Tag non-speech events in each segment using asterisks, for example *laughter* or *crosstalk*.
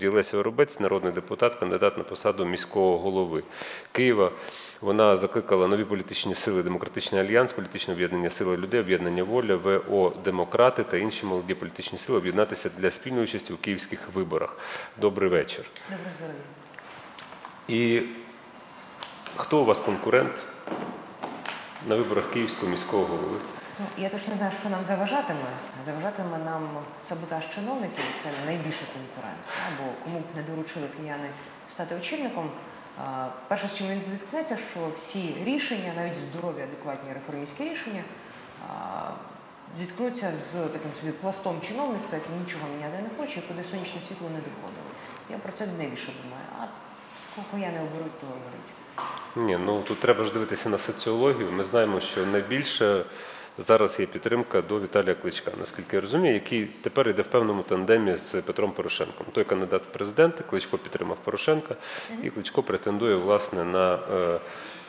Єлеся Воробець, народний депутат, кандидат на посаду міського голови Києва. Вона закликала нові політичні сили, демократичний альянс, політичне об'єднання сили людей, об'єднання воля, ВО Демократи та інші молоді політичні сили об'єднатися для спільної участі у київських виборах. Добрий вечір. Добре здоров'я. І хто у вас конкурент на виборах Київського міського голови? Ну, я точно знаю, що нам заважатиме. Заважатиме нам саботаж чиновників, це найбільший конкурент. Або кому б не доручили кияни стати очільником. Перше, з чим він зіткнеться, що всі рішення, навіть здорові, адекватні реформістські рішення, зіткнуться з таким собі пластом чиновництва, яке нічого міняти не хоче, і куди сонячне світло не доходило. Я про це найбільше думаю. А кого я не оберуть, то оберуть. Ні, ну тут треба ж дивитися на соціологію. Ми знаємо, що найбільше зараз є підтримка до Віталія Кличка, наскільки я розумію, який тепер йде в певному тандемі з Петром Порошенком. Той кандидат в президенти, Кличко підтримав Порошенка, і Кличко претендує власне на е,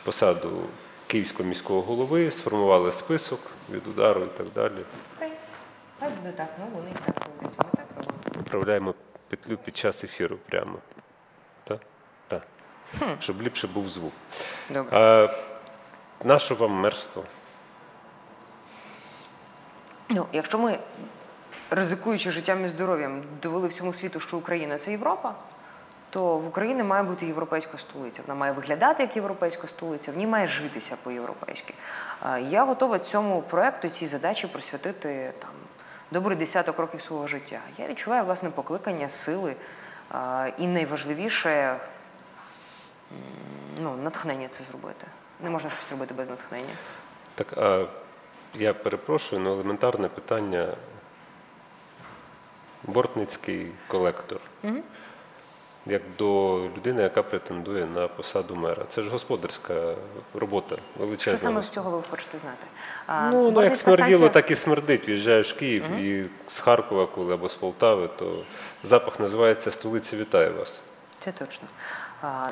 посаду київського міського голови, сформували список від удару і так далі. Хай так, ну вони так роблять, ми так робимо. Вправляємо петлю під час ефіру прямо. Так? Так. Щоб ліпше був звук. Добре. А наше вам мерство? Ну, якщо ми, ризикуючи життям і здоров'ям, довели всьому світу, що Україна це Європа, то в Україні має бути європейська столиця. Вона має виглядати як європейська столиця, в ній має житися по-європейськи. Я готова цьому проекту, цій задачі присвятити там добрий десяток років свого життя. Я відчуваю власне покликання, сили і найважливіше ну, натхнення це зробити. Не можна щось робити без натхнення. Так, а я перепрошую, але елементарне питання. Бортницький колектор. Як до людини, яка претендує на посаду мера. Це ж господарська робота величезна. Що саме з цього ви хочете знати? А, Ну, ну як смерділо, станція- так і смердить. В'їжджаєш в Київ і з Харкова, коли або з Полтави, то запах називається Столиця вітає вас. Це точно.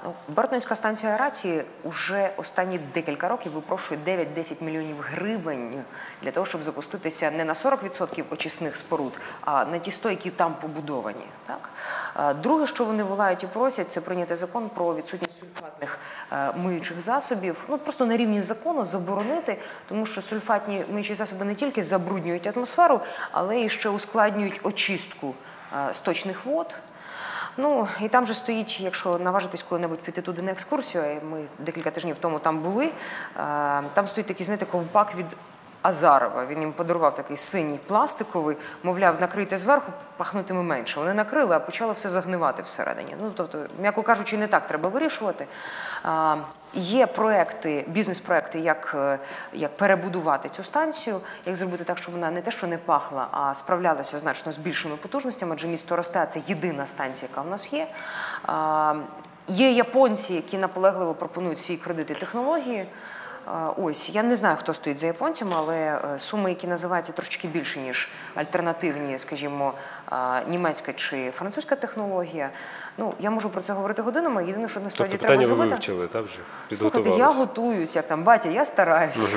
Ну, Бортницька станція аерації вже останні декілька років випрошує 9-10 мільйонів гривень для того, щоб запуститися не на 40% очисних споруд, а на ті 100, які там побудовані. Так? Друге, що вони волають і просять, це прийняти закон про відсутність сульфатних е, миючих засобів. Ну просто на рівні закону заборонити, тому що сульфатні миючі засоби не тільки забруднюють атмосферу, але і ще ускладнюють очистку сточних вод. Ну і там же стоїть, якщо наважитись коли-небудь піти туди на екскурсію, ми декілька тижнів тому там були. е, Там стоїть такий, знаєте, ковпак від Азарова. Він їм подарував такий синій пластиковий, мовляв, накрийте зверху, пахнутиме менше. Вони накрили, а почало все загнивати всередині. Ну тобто, м'яко кажучи, не так треба вирішувати. А, Є проекти, бізнес-проекти, як, е, як перебудувати цю станцію, як зробити так, щоб вона не те, що не пахла, а справлялася значно з більшими потужностями, адже місто росте, це єдина станція, яка в нас є. А, Є японці, які наполегливо пропонують свій кредит і технології. Ось я не знаю, хто стоїть за японцями, але е, суми, які називаються трошки більше, ніж альтернативні, скажімо, німецька чи французька технологія. Ну я можу про це говорити годинами. Єдине, що насправді Тобто треба питання ви вивчили, так вже? Слухайте, я готуюсь, як там батя, я стараюсь.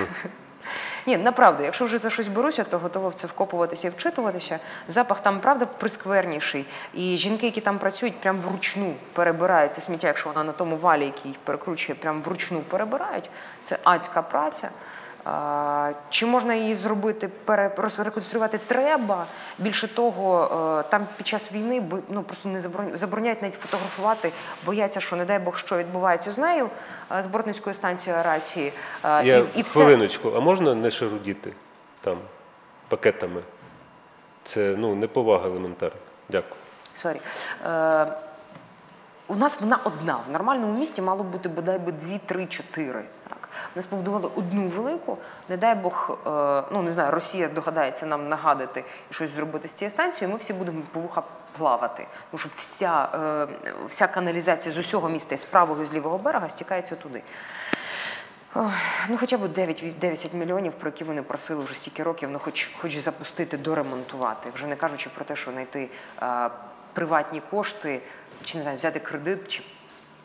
Ні, направду, якщо вже за щось беруся, то готова в це вкопуватися і вчитуватися. Запах там, правда, прискверніший. І жінки, які там працюють, прям вручну перебирають це сміття, якщо вона на тому валі, який перекручує, прям вручну перебирають. Це адська праця. Чи можна її зробити, реконструювати треба. Більше того, е, там під час війни ну, просто не забороняють навіть фотографувати, бояться, що не дай Бог, що відбувається з нею, е, з Бортницькою станцією аерації. Е, Я і, і все. хвилиночку, а можна не шарудіти там пакетами? Це ну, неповага елементарна. Дякую. Сорі. У нас вона одна. В нормальному місті мало бути бодай би дві, три, чотири. Нас побудували одну велику. Не дай Бог, е, ну не знаю, Росія догадається нам нагадати і щось зробити з цією станцією. Ми всі будемо по вуха плавати. Тому що вся, е, вся каналізація з усього міста, з правого і з лівого берега, стікається туди. Ну, хоча б 9, 9 мільйонів, про які вони просили вже стільки років, ну хоч, хоч запустити, доремонтувати. Вже не кажучи про те, що знайти е, приватні кошти, чи не знаю, взяти кредит, чи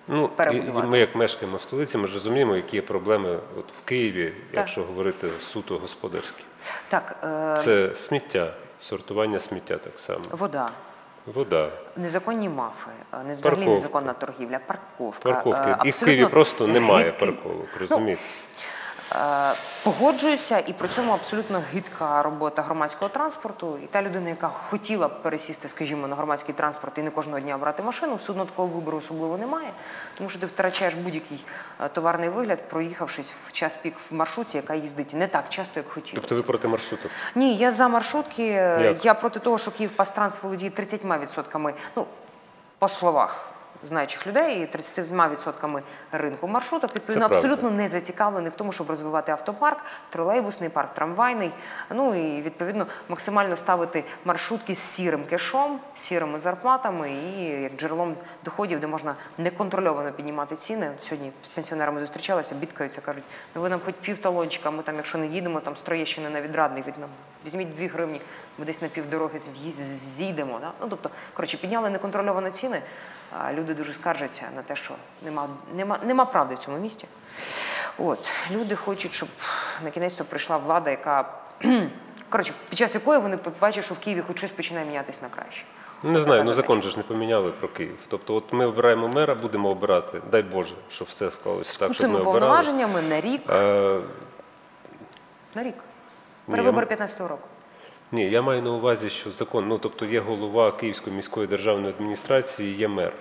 Ну, і, ми, як мешкаємо в столиці, ми ж розуміємо, які є проблеми от в Києві, якщо говорити суто господарські. так, е, Це сміття, сортування сміття так само. вода. Вода. Незаконні мафи, е, не взагалі незаконна торгівля, парковка. Парковки. І Їх в Києві просто немає парковок, розумієте? Е, Погоджуюся, і при цьому абсолютно гидка робота громадського транспорту. І та людина, яка хотіла б пересісти, скажімо, на громадський транспорт і не кожного дня брати машину, все одно такого вибору особливо немає, тому що ти втрачаєш будь-який е, товарний вигляд, проїхавшись в час пік в маршрутці, яка їздить не так часто, як хотілося. Тобто ви проти маршруток? Ні, я за маршрутки. Як? Я проти того, що Київпастранс володіє 30%, ну, по словах знаючих людей, і 30% ринку маршруток. Відповідно, абсолютно не зацікавлений в тому, щоб розвивати автопарк, тролейбусний парк, трамвайний. Ну і відповідно максимально ставити маршрутки з сірим кешом, сірими зарплатами і як джерелом доходів, де можна неконтрольовано піднімати ціни. От Сьогодні з пенсіонерами зустрічалася, бідкаються, кажуть, ну ви нам хоч пів талончика, ми там, якщо не їдемо, там з Троєщини на відрадний, від нам візьміть дві гривні, ми десь на півдороги з'ї- з'їдемо. Да? Ну тобто, коротше, підняли неконтрольовано ціни. А люди дуже скаржаться на те, що нема, нема, нема правди в цьому місті. От люди хочуть, щоб на кінець то прийшла влада, яка *clears throat* коротше, під час якої вони побачать, що в Києві хоч щось починає мінятись на краще. Не знаю, ну закон же ж не поміняли про Київ. Тобто, от ми обираємо мера, будемо обирати. Дай Боже, щоб все склалося так, щоб Цими ми обирали. повноваженнями на рік. Е, На рік. Перевибори 15-го року. Ні, я маю на увазі, що закон, ну тобто є голова Київської міської державної адміністрації, є мер.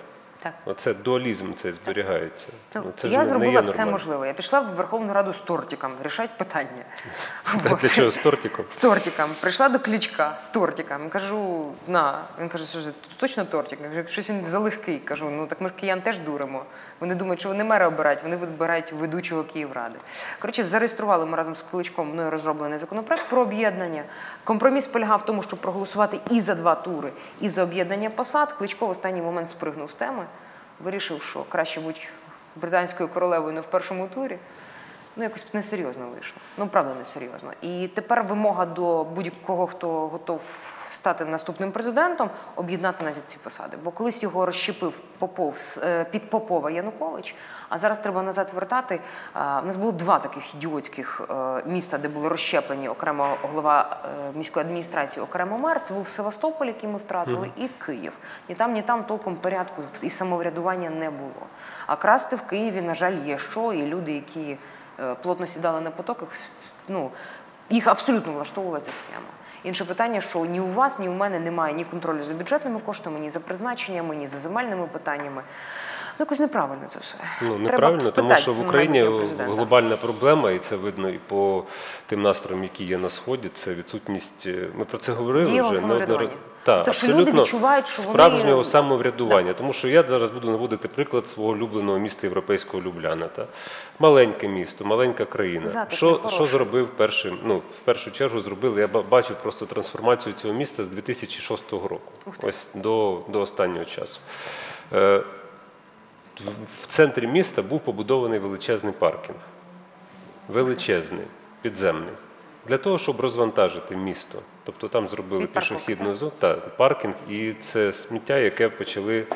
Так. Оце дуалізм цей зберігається. Ну, Ну, це я зробила все можливе. Я пішла в Верховну Раду з тортиком, рішать питання. *laughs* Для чого з тортиком? З тортиком. Прийшла до клічка з тортиком. Кажу, на. Він каже, що ж, точно тортик? Я кажу, щось він залегкий. Кажу, ну так ми ж киян теж дуримо. Вони думають, що вони мера обирають, вони вибирають ведучого Київради. Коротше, зареєстрували ми разом з Кличком мною розроблений законопроект про об'єднання. Компроміс полягав в тому, щоб проголосувати і за два тури, і за об'єднання посад. Кличко в останній момент спригнув з теми, вирішив, що краще бути британською королевою не в першому турі. Ну, якось несерйозно вийшло. Ну, правда, несерйозно. І тепер вимога до будь-кого, хто готов стати наступним президентом, об'єднати на ці посади. Бо колись його розщепив Попов е, під Попова Янукович, а зараз треба назад вертати. У нас було два таких ідіотських е, міста, де були розщеплені окремо голова е, міської адміністрації, окремо мер. Це був Севастополь, який ми втратили, і Київ. Ні там, ні там толком порядку і самоврядування не було. А красти в Києві, на жаль, є що, і люди, які е, плотно сідали на потоках, ну, їх абсолютно влаштовувала ця схема. Інше питання, що ні у вас, ні у мене немає ні контролю за бюджетними коштами, ні за призначеннями, ні за земельними питаннями. Ну, якось неправильно це все. Ну, Треба неправильно, тому що в Україні глобальна проблема, і це видно і по тим настроям, які є на сході. Це відсутність. е, Ми про це говорили Дієвого вже самоврядування. Так, Тобто, що люди абсолютно відчувають, що вони- справжнього самоврядування. Тому що я зараз буду наводити приклад свого улюбленого міста європейського Любляна. Та? Маленьке місто, маленька країна. Затишне, Що, хороше. що зробив першим? Ну, в першу чергу зробили. Я ба- бачив просто трансформацію цього міста з 2006 року, ось до, до останнього часу. Е, в- в центрі міста був побудований величезний паркінг. Величезний, підземний. Для того, щоб розвантажити місто. Тобто там зробили пішохідну зону, паркінг, і це сміття, яке почали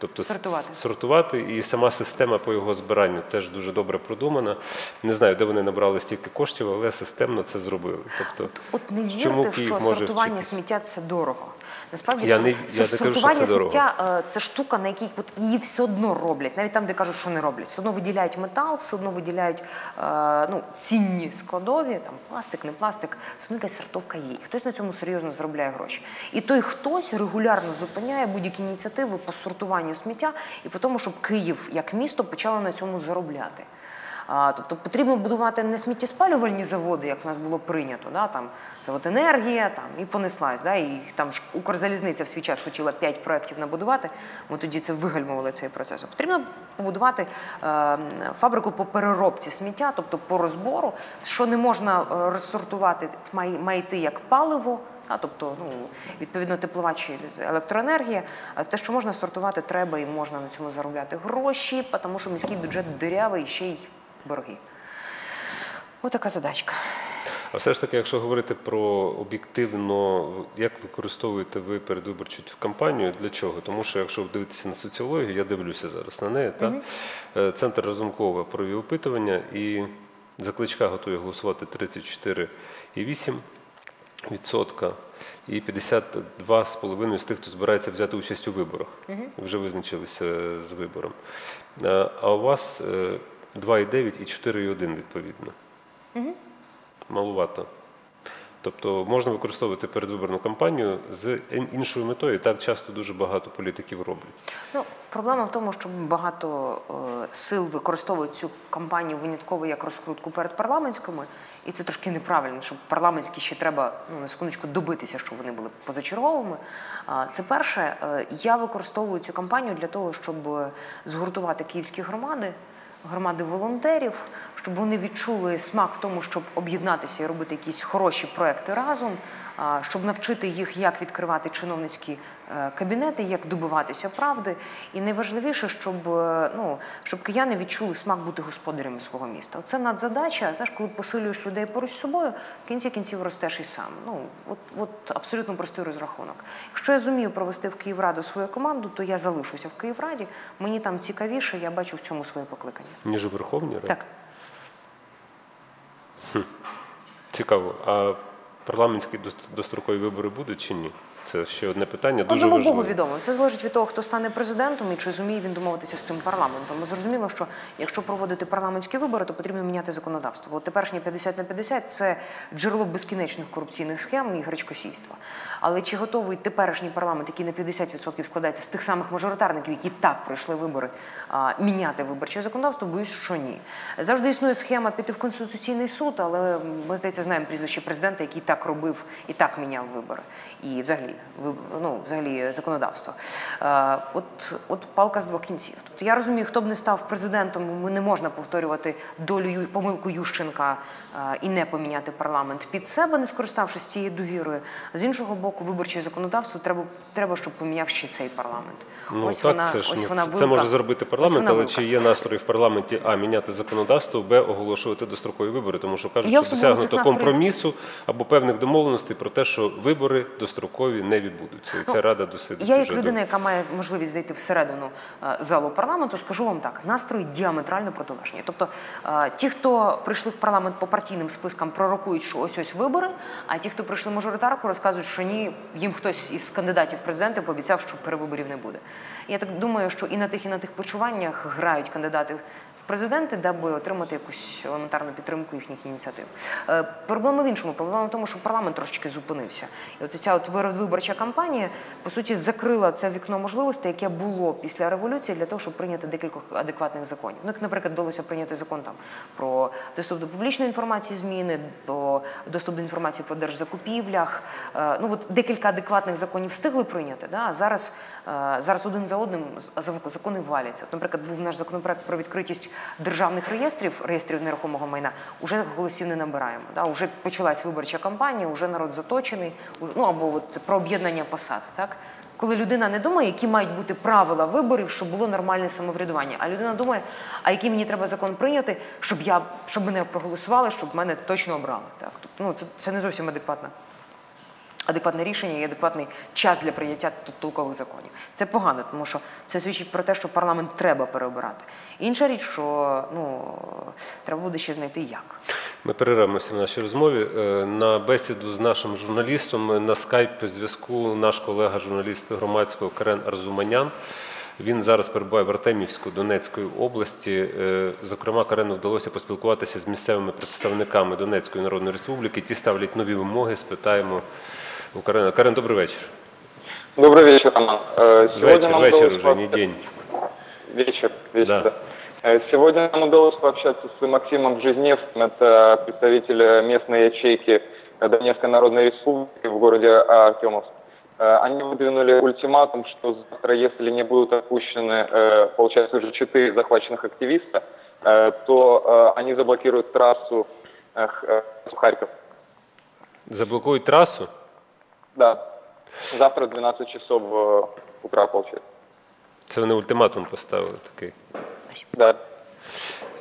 тобто, Сортувати. сортувати. І сама система по його збиранню теж дуже добре продумана. Не знаю, де вони набрали стільки коштів, але системно це зробили. Тобто, От не чому вірте, Київ що може сортування вчитись? сміття це дорого. Насправді Я не- я не кажу, що сортування це сміття е, це штука, на якій от її все одно роблять, навіть там, де кажуть, що не роблять. Все одно виділяють метал, все одно виділяють е, ну, цінні складові, там пластик, не пластик, все одно якась сортовка є. І Хтось на цьому серйозно заробляє гроші. І той хтось регулярно зупиняє будь-які ініціативи по сортуванню сміття і по тому, щоб Київ як місто почало на цьому заробляти. Тобто потрібно будувати не сміттєспалювальні заводи, як в нас було прийнято, да, там завод енергія там, і понеслась. Да, і там ж Укрзалізниця в свій час хотіла 5 проєктів набудувати, ми тоді це вигальмували цей процес. Потрібно побудувати е, фабрику по переробці сміття, тобто по розбору, що не можна е, розсортувати, має, має йти як паливо. Тобто, ну, відповідно, теплова чи електроенергія. Те, що можна сортувати, треба і можна на цьому заробляти гроші, тому що міський бюджет дирявий, ще й борги. Отака задачка. А все ж таки, якщо говорити про об'єктивно, як використовуєте ви передвиборчу цю кампанію, для чого? Тому що якщо дивитися на соціологію, я дивлюся зараз на неї, так? Е, Центр Разумкова провів опитування і за кличка готує голосувати 34,8%. І 52,5 з тих, хто збирається взяти участь у виборах. Вже визначилися з вибором. Е, А у вас е, 2,9 і 4,1 відповідно. Малувато. Тобто можна використовувати передвиборну кампанію з іншою метою, і так часто дуже багато політиків роблять. Ну, проблема в тому, що багато е, сил використовують цю кампанію винятково як розкрутку перед парламентськими, і це трошки неправильно, щоб парламентські ще треба ну, на секундочку добитися, щоб вони були позачерговими. А, Це перше. Е, Я використовую цю кампанію для того, щоб згуртувати київські громади. Громади волонтерів, щоб вони відчули смак в тому, щоб об'єднатися і робити якісь хороші проекти разом, щоб навчити їх, як відкривати чиновницькі кабінети, як добиватися правди. І найважливіше, щоб е, ну щоб кияни відчули смак бути господарями свого міста. Це надзадача. Знаєш, коли посилюєш людей поруч з собою, в кінці кінців ростеш і сам. Ну от, от абсолютно простий розрахунок. Якщо я зумію провести в Київраду свою команду, то я залишуся в Київраді. Мені там цікавіше, я бачу в цьому своє покликання. Ніж у Верховній Раді? Так. Цікаво. А парламентські дост- дострокові вибори будуть чи ні? Це ще одне питання. Дуже Одному важливе. Богу відомо. Все залежить від того, хто стане президентом і чи зуміє він домовитися з цим парламентом. Зрозуміло, що якщо проводити парламентські вибори, то потрібно міняти законодавство. Бо теперішнє 50 на 50 – це джерело безкінечних корупційних схем і гречкосійства. Але чи готовий теперішній парламент, який на 50% складається з тих самих мажоритарників, які так пройшли вибори, міняти виборче законодавство? Боюсь, що ні. Завжди існує схема піти в конституційний суд, але ми здається знаємо прізвище президента, який так робив і так міняв вибори. І взагалі ви- ну, взагалі законодавство. Е, От, от палка з двох кінців. Тобто я розумію, хто б не став президентом, не можна повторювати долю помилку Ющенка е, і не поміняти парламент під себе, не скориставшись цією довірою. З іншого боку, виборче законодавство треба, треба, щоб поміняв ще цей парламент. Ну ось так, вона, це ж ось ну, вона це, це може зробити парламент, але вилка. чи є настрої в парламенті а міняти законодавство, б оголошувати дострокові вибори, тому що кажуть, Я що досягнуто компромісу або певних домовленостей про те, що вибори дострокові не відбудуться, і ця рада досидить. Ну, Я, як людина, яка має можливість зайти всередину е, залу парламенту, скажу вам так: настрої діаметрально протилежні. Тобто, е, ті, хто прийшли в парламент по партійним спискам, пророкують, що ось ось вибори. А ті, хто прийшли мажоритарку, розказують, що ні, їм хтось із кандидатів в президенти пообіцяв, що перевиборів не буде. Я так думаю, що і на тих, і на тих почуваннях грають кандидати президенти, даби отримати якусь елементарну підтримку їхніх ініціатив. Е, Проблема в іншому. Проблема в тому, що парламент трошечки зупинився. І от ця от виборча кампанія по суті закрила це вікно можливостей, яке було після революції для того, щоб прийняти декількох адекватних законів. Ну, як, наприклад, вдалося прийняти закон там про доступ до публічної інформації, зміни, до доступ до інформації по держзакупівлях. Е, Ну от декілька адекватних законів встигли прийняти. Да? А зараз, е, зараз один за одним закони валяться. От, Наприклад, був наш законопроект про відкритість державних реєстрів, реєстрів нерухомого майна. Уже голосів не набираємо. Да? Уже почалась виборча кампанія, уже народ заточений. Ну або от про об'єднання посад. Так? Коли людина не думає, які мають бути правила виборів, щоб було нормальне самоврядування, а людина думає, а який мені треба закон прийняти, щоб я щоб мене проголосували, щоб мене точно обрали. Так, тобто, ну це, це не зовсім адекватна адекватне рішення і адекватний час для прийняття толкових законів. Це погано, тому що це свідчить про те, що парламент треба переобирати. Інша річ, що ну треба буде ще знайти як. Ми перервемося в нашій розмові. Е, На бесіду з нашим журналістом е, на скайп зв'язку наш колега, журналіст громадського Карен Арзуманян. Він зараз перебуває в Артемівську Донецької області. Е, Зокрема, Карену вдалося поспілкуватися з місцевими представниками Донецької Народної Республіки. Ті ставлять нові вимоги. Спитаємо у Карена. Карен, добрий вечір. Добрый вечер, Роман. Э, Сегодня Вечер, нам вечер уже, не день. Вечер, вечер, Да. да. Э, Сегодня нам удалось пообщаться с Максимом Жизневским, это представитель местной ячейки э, Донецкой Народной Республики в городе Артемовск. Они выдвинули ультиматум, что завтра, если не будут отпущены, получается, уже четыре захваченных активиста, то они заблокируют трассу в Харьков. Заблокують трасу. Да. Завтра 12 часов э, утра, получается. Це вони ультиматум поставили такий. Да.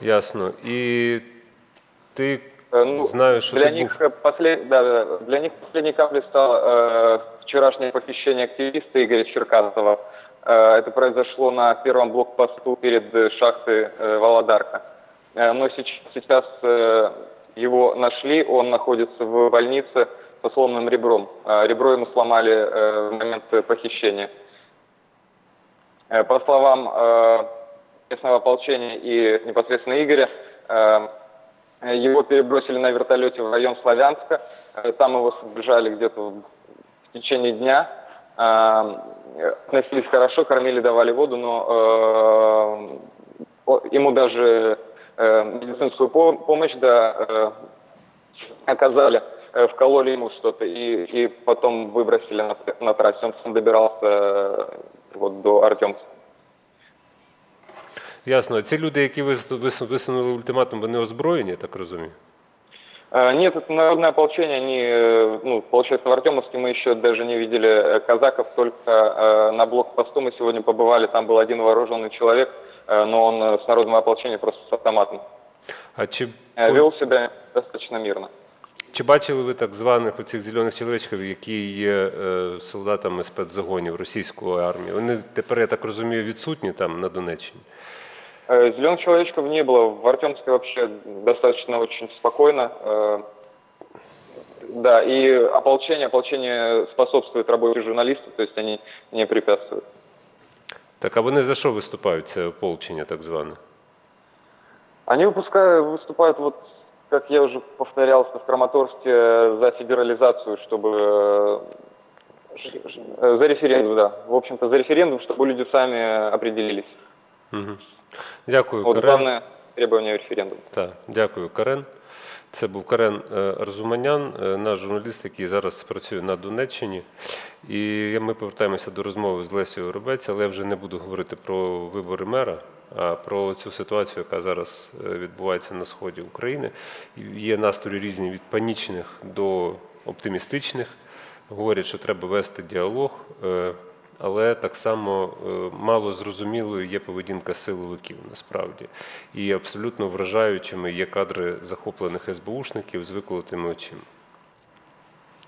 Ясно. І ти ну, знаєш, що для ти них був. послед... да, да, да. для них последней каплей стало э, вчерашнее похищение активиста Игоря Черкасова. Э, это произошло на первом блокпосту перед э, шахтой э, Володарка. Э, но сейчас, сейчас э, его нашли, он находится в больнице со сломанным ребром. Э, Ребро ему сломали э, в момент похищения. Э, По словам э, местного ополчения и непосредственно Игоря, его перебросили на вертолете в район Славянска. Там его содержали где-то в течение дня. Относились хорошо, кормили, давали воду, но ему даже медицинскую по- помощь да, оказали, вкололи ему что-то и, и потом выбросили на, на трассе. Он сам добирался э, вот, до Артемска. Ясно. Ці люди, які вис- вис- висунули ультиматум, вони озброєні, я так розумію. Э, Нет, это народное ополчение, они, э, ну, получается, в Артемовске мы еще даже не видели э, казаков, только э, на блокпосту мы сегодня побывали, там был один вооруженный человек, э, но он э, с народного ополчения просто с автоматом. А чи, Э, Вел себя достаточно мирно. чи бачили ви так званих оцих зелених чоловічків, які є е, солдатами спецзагонів російської армії? Вони тепер, я так розумію, відсутні там на Донеччині. Э, Зеленых человечков не было. В Артемске вообще достаточно очень спокойно. Э, Да, и ополчение, ополчение способствует работе журналистов, то есть они не препятствуют. Так, а вони за що виступають, це ополчення так зване? Они выпускают, выступают, вот, как я уже повторялся в Краматорске, э, за федерализацию, чтобы... э, ж- ж- э, За референдум, да. В общем-то, за референдум, чтобы люди сами определились. Дякую, Вот Карен. главное требование референдума. Так, дякую, Карен. Це був Карен е, Арзуманян, е, наш журналіст, який зараз працює на Донеччині. І ми повертаємося до розмови з Лесією Робець, але я вже не буду говорити про вибори мера, а про цю ситуацію, яка зараз е, відбувається на сході України. Є настрої різні від панічних до оптимістичних. Говорять, що треба вести діалог. е, але так само е, мало зрозумілою є поведінка силовиків насправді. І абсолютно вражаючими є кадри захоплених СБУшників з виколотими очима.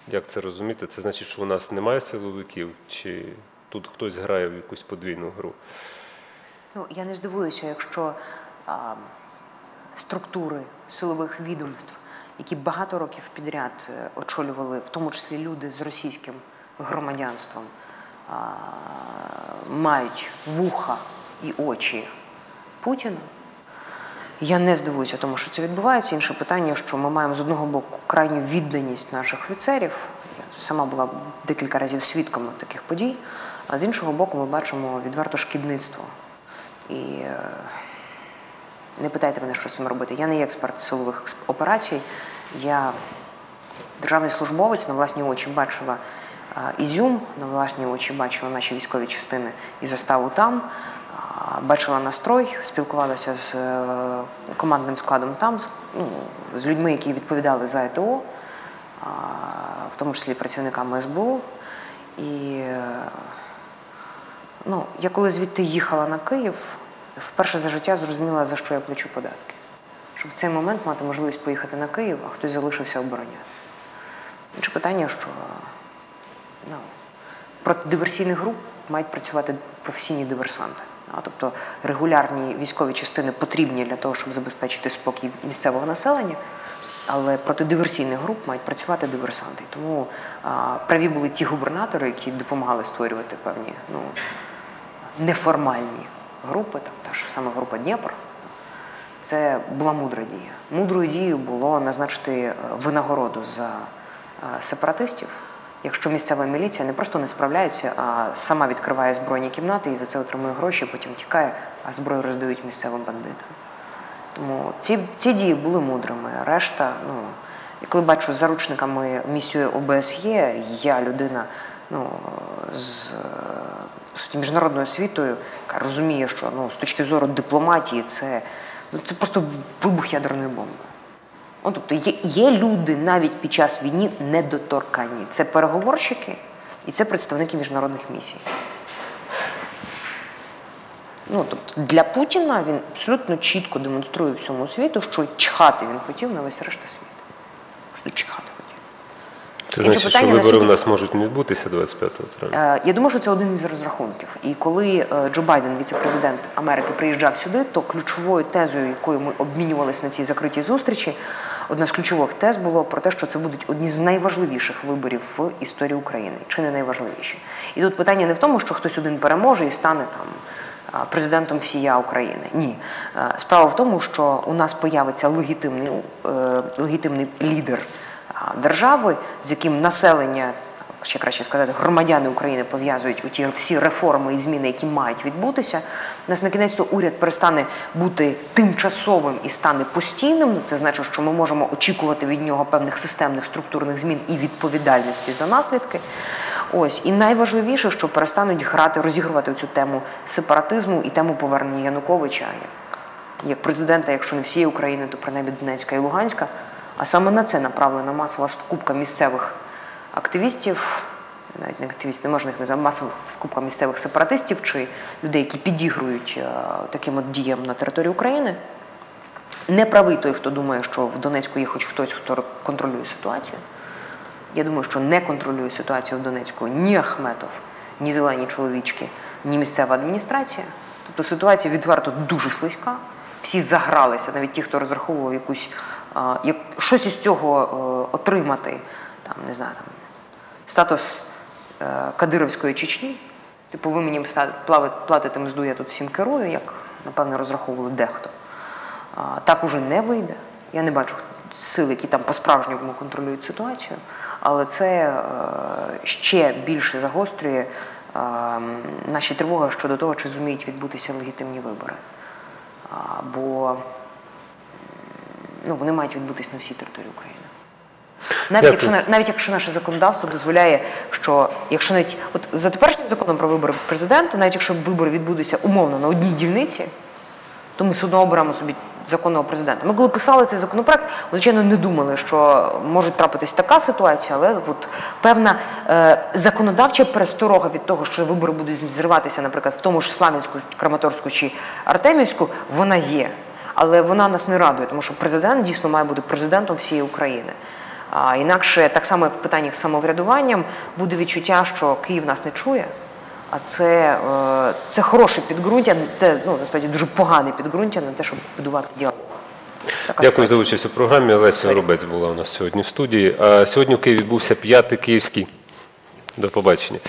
Як це розуміти? Це значить, що у нас немає силовиків, чи тут хтось грає в якусь подвійну гру? Ну, я не здивуюся, якщо а, структури силових відомств, які багато років підряд е, очолювали, в тому числі люди з російським громадянством, а, мають вуха і очі Путіна. Я не здивуюся, тому що це відбувається. Інше питання, що ми маємо з одного боку крайню відданість наших офіцерів. Я сама була декілька разів свідком таких подій, а з іншого боку, ми бачимо відверто шкідництво. І е, не питайте мене, що з цим робити. Я не експерт силових операцій. Я державний службовець на власні очі бачила Ізюм, на власні очі бачила наші військові частини і заставу там, бачила настрой, спілкувалася з е, командним складом там, з, ну, з людьми, які відповідали за ЕТО, в тому числі працівниками СБУ. І е, ну, я коли звідти їхала на Київ, вперше за життя зрозуміла, за що я плачу податки. Щоб в цей момент мати можливість поїхати на Київ, а хтось залишився обороняти. Інше питання, що ну, проти диверсійних груп мають працювати професійні диверсанти. А, тобто регулярні військові частини потрібні для того, щоб забезпечити спокій місцевого населення, але проти диверсійних груп мають працювати диверсанти. Тому а, праві були ті губернатори, які допомагали створювати певні ну, неформальні групи, там та ж саме група Дніпр. Це була мудра дія. Мудрою дією було назначити е, винагороду за е, сепаратистів, якщо місцева міліція не просто не справляється, а сама відкриває збройні кімнати і за це отримує гроші, потім тікає, а зброю роздають місцевим бандитам. Тому ці, ці дії були мудрими. Решта, ну, і коли бачу заручниками місію ОБСЄ, я людина ну, з суті, міжнародною освітою, яка розуміє, що ну, з точки зору дипломатії це, ну, це просто вибух ядерної бомби. Ну, тобто є, є люди навіть під час війни недоторканні. Це переговорщики і це представники міжнародних місій. Ну, тобто для Путіна він абсолютно чітко демонструє всьому світу, що чхати він хотів на весь решта світу. Що чхати. Це значить, що вибори наскільки- в нас можуть не відбутися 25 травня. Е, Я думаю, що це один із розрахунків. І коли е, Джо Байден, віце-президент Америки, приїжджав сюди, то ключовою тезою, якою ми обмінювалися на цій закритій зустрічі, одна з ключових тез було про те, що це будуть одні з найважливіших виборів в історії України, чи не найважливіші. І тут питання не в тому, що хтось один переможе і стане там президентом всія України. Ні. Е, Справа в тому, що у нас появиться легітимний, е, легітимний лідер держави, з яким населення, ще краще сказати, громадяни України пов'язують у ті всі реформи і зміни, які мають відбутися. У нас на кінець то уряд перестане бути тимчасовим і стане постійним. Це значить, що ми можемо очікувати від нього певних системних структурних змін і відповідальності за наслідки. Ось і найважливіше, що перестануть грати, розігрувати цю тему сепаратизму і тему повернення Януковича як президента, якщо не всієї України, то принаймні Донецька і Луганська. А саме на це направлена масова скупка місцевих активістів, навіть не активістів, не можна їх назвати, масова скупка місцевих сепаратистів чи людей, які підігрують е, таким от діям на території України. Не правий той, хто думає, що в Донецьку є хоч хтось, хто контролює ситуацію. Я думаю, що не контролює ситуацію в Донецьку ні Ахметов, ні зелені чоловічки, ні місцева адміністрація. Тобто ситуація відверто дуже слизька. Всі загралися, навіть ті, хто розраховував якусь як, щось із цього е, отримати, там, не знаю, там, статус е, Кадировської Чечні. Типу, ви мені платите мзду, я тут всім керую, як, напевно, розраховували дехто. Так уже не вийде. Я не бачу сил, які там по-справжньому контролюють ситуацію, але це е, ще більше загострює наші тривоги щодо того, чи зуміють відбутися легітимні вибори. Бо ну, вони мають відбутися на всій території України. Навіть Дякую. якщо, навіть якщо наше законодавство дозволяє, що якщо навіть от за теперішнім законом про вибори президента, навіть якщо вибори відбудуться умовно на одній дільниці, то ми все одно оберемо собі законного президента. Ми коли писали цей законопроект, ми, звичайно, не думали, що може трапитись така ситуація, але от певна е, законодавча пересторога від того, що вибори будуть зриватися, наприклад, в тому ж Славянську, Краматорську чи Артемівську, вона є. Але вона нас не радує, тому що президент дійсно має бути президентом всієї України. А інакше, так само як в питаннях з самоврядуванням, буде відчуття, що Київ нас не чує. А це, е, це хороше підґрунтя, це ну, насправді дуже погане підґрунтя на те, щоб будувати діалог. Така Дякую за участь у програмі. Олеся Рубець була у нас сьогодні в студії. А сьогодні в Києві відбувся п'ятий київський. До побачення.